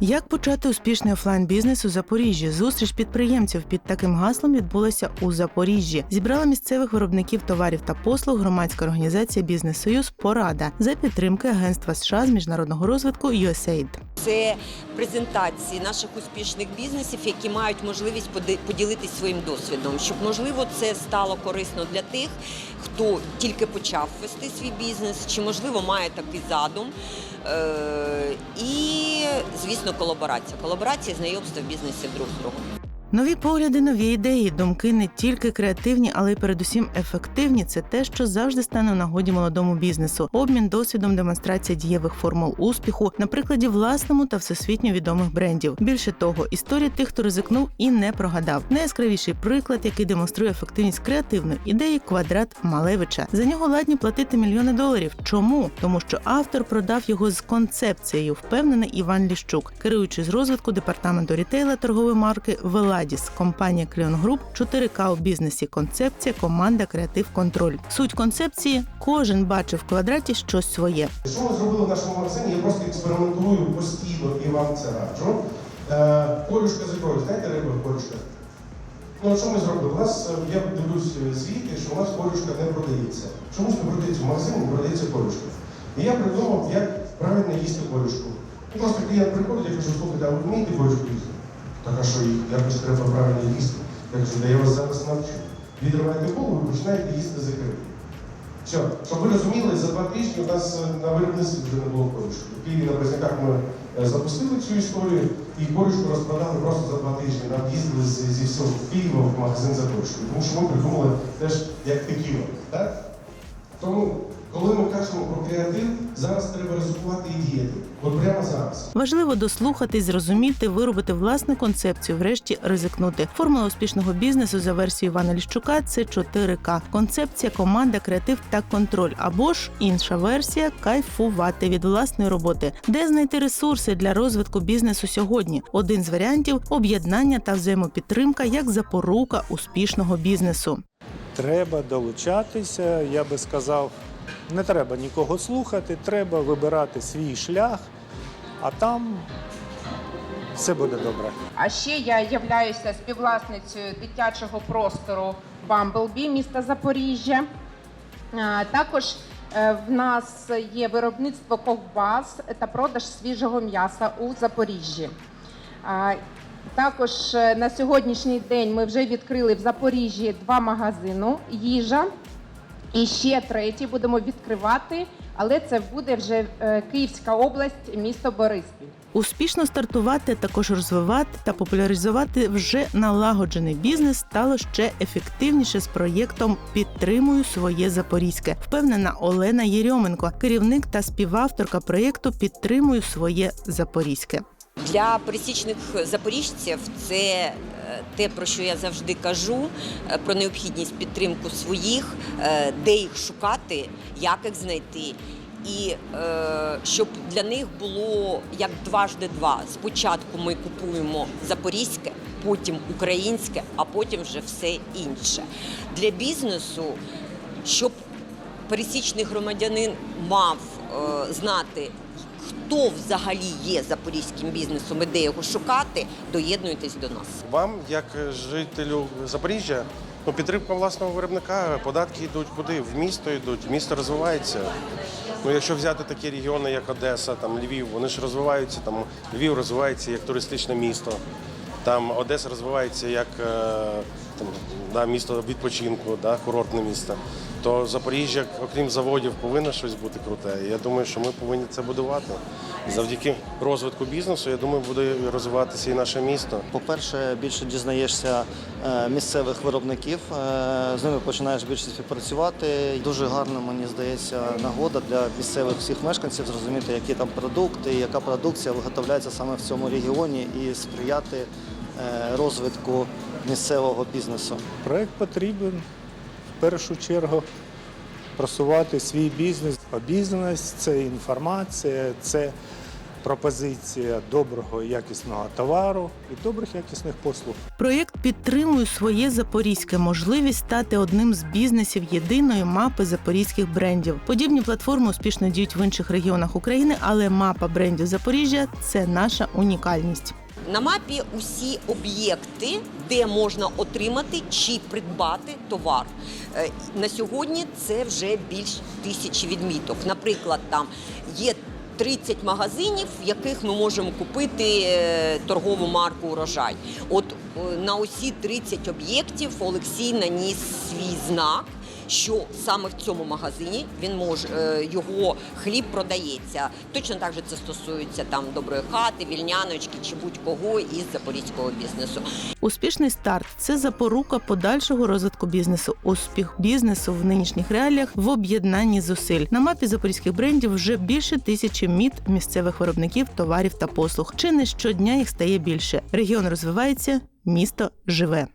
Як почати успішний офлайн бізнес у Запоріжжі? Зустріч підприємців під таким гаслом відбулася у Запоріжжі. Зібрала місцевих виробників товарів та послуг громадська організація Бізнес Союз Порада за підтримки Агентства США з міжнародного розвитку USAID. Це презентації наших успішних бізнесів, які мають можливість поділитись своїм досвідом, щоб можливо це стало корисно для тих, хто тільки почав вести свій бізнес, чи можливо має такий задум. Е, І, звісно, колаборація. Колаборація знайомства знайомства бізнесів друг з другом. Нові погляди, нові ідеї, думки не тільки креативні, але й передусім ефективні. Це те, що завжди стане в нагоді молодому бізнесу. Обмін досвідом, демонстрація дієвих формул успіху на прикладі власному та всесвітньо відомих брендів. Більше того, історія тих, хто ризикнув і не прогадав. Найяскравіший приклад, який демонструє ефективність креативної ідеї квадрат Малевича. За нього ладні платити мільйони доларів. Чому? Тому що автор продав його з концепцією, впевнений Іван Ліщук, керуючий з розвитку департаменту рітейла торгової марки Веладіс, компанія Кліон Груп, 4К у бізнесі. Концепція, команда, креатив, контроль. Суть концепції кожен бачив в квадраті щось своє. Що ми зробили в нашому магазині? Я просто експериментую постійно і вам це раджу. Е, колюшка з ікрою, знаєте риба колюшка? Ну, що ми зробили? У нас, е, я дивлюсь е, звіти, що у нас колюшка не продається. Чомусь не продається в магазині, не продається колюшка. І я придумав, як правильно їсти колюшку. Просто клієнт приходить, я кажу, слухайте, а ви вмієте колюшку їсти? Так, а що якось треба правильно їсти? Я кажу, да я вас зараз навчу. Відриваєте голову і починаєте їсти з ікри. Все, щоб ви розуміли, за два тижні у нас е, на виробництві вже не було корішки. В Києві на Березняках ми е, запустили цю історію і корішку розпродали просто за два тижні. Нам їздили зі всього Києва в магазин за корішкою. Тому що ми придумали теж як текіла. Так? Тому, коли ми кажемо про креатив, зараз треба ризикувати і діяти. От прямо зараз. Важливо дослухатись, зрозуміти, виробити власну концепцію, врешті ризикнути. Формула успішного бізнесу за версією Івана Ліщука це 4К. Концепція, команда, креатив та контроль. Або ж інша версія кайфувати від власної роботи. Де знайти ресурси для розвитку бізнесу сьогодні? Один з варіантів об'єднання та взаємопідтримка як запорука успішного бізнесу. Треба долучатися, я би сказав, не треба нікого слухати, треба вибирати свій шлях, а там все буде добре. А ще я являюся співвласницею дитячого простору Бамблбі міста Запоріжжя. Також е, в нас є виробництво ковбас та продаж свіжого м'яса у Запоріжжі. Також е, на сьогоднішній день ми вже відкрили в Запоріжжі два магазини їжа. І ще третій будемо відкривати, але це буде вже е, Київська область, місто Бориспіль. Успішно стартувати, також розвивати та популяризувати вже налагоджений бізнес стало ще ефективніше з проєктом Підтримую своє Запорізьке. Впевнена Олена Єрьоменко, керівник та співавторка проєкту Підтримую своє Запорізьке. Для пересічних запоріжців це те, про що я завжди кажу, е, про необхідність підтримку своїх, е, де їх шукати, як їх знайти. І е, щоб для них було як дважди два. Спочатку ми купуємо запорізьке, потім українське, а потім вже все інше. Для бізнесу, щоб пересічний громадянин мав е, знати, хто взагалі є запорізьким бізнесом і де його шукати, доєднуйтесь до нас. Вам, як жителю Запоріжжя, ну, підтримка власного виробника, податки йдуть куди? В місто йдуть, місто розвивається. Ну, якщо взяти такі регіони, як Одеса, там Львів, вони ж розвиваються. Там Львів розвивається як туристичне місто. Там Одеса розвивається як е, там, да, місто відпочинку, да, курортне місто. То Запоріжжя, окрім заводів, повинно щось бути круте. Я думаю, що ми повинні це будувати. Завдяки розвитку бізнесу, я думаю, буде розвиватися і наше місто. По-перше, більше дізнаєшся е, місцевих виробників, е, з ними починаєш більше співпрацювати. Дуже гарно, мені здається, нагода для місцевих всіх мешканців зрозуміти, які там продукти, яка продукція виготовляється саме в цьому регіоні і сприяти е, розвитку місцевого бізнесу. Проект потрібен в першу чергу просувати свій бізнес. А бізнес це інформація, це пропозиція доброго якісного товару і добрих якісних послуг. Проєкт підтримує своє запорізьке можливість стати одним з бізнесів єдиної мапи запорізьких брендів. Подібні платформи успішно діють в інших регіонах України, але мапа брендів Запоріжжя це наша унікальність. На мапі усі об'єкти, де можна отримати чи придбати товар. Е, На сьогодні це вже більш тисячі відміток. Наприклад, там є 30 магазинів, в яких ми можемо купити е, торгову марку урожай. От е, на усі 30 об'єктів Олексій наніс свій знак. Що саме в цьому магазині він може його хліб продається. Точно так же це стосується там доброї хати, вільняночки чи будь-кого із запорізького бізнесу. Успішний старт це запорука подальшого розвитку бізнесу. Успіх бізнесу в нинішніх реаліях в об'єднанні зусиль. На мапі запорізьких брендів вже більше тисячі міт місцевих виробників товарів та послуг. Чи не щодня їх стає більше. Регіон розвивається, місто живе.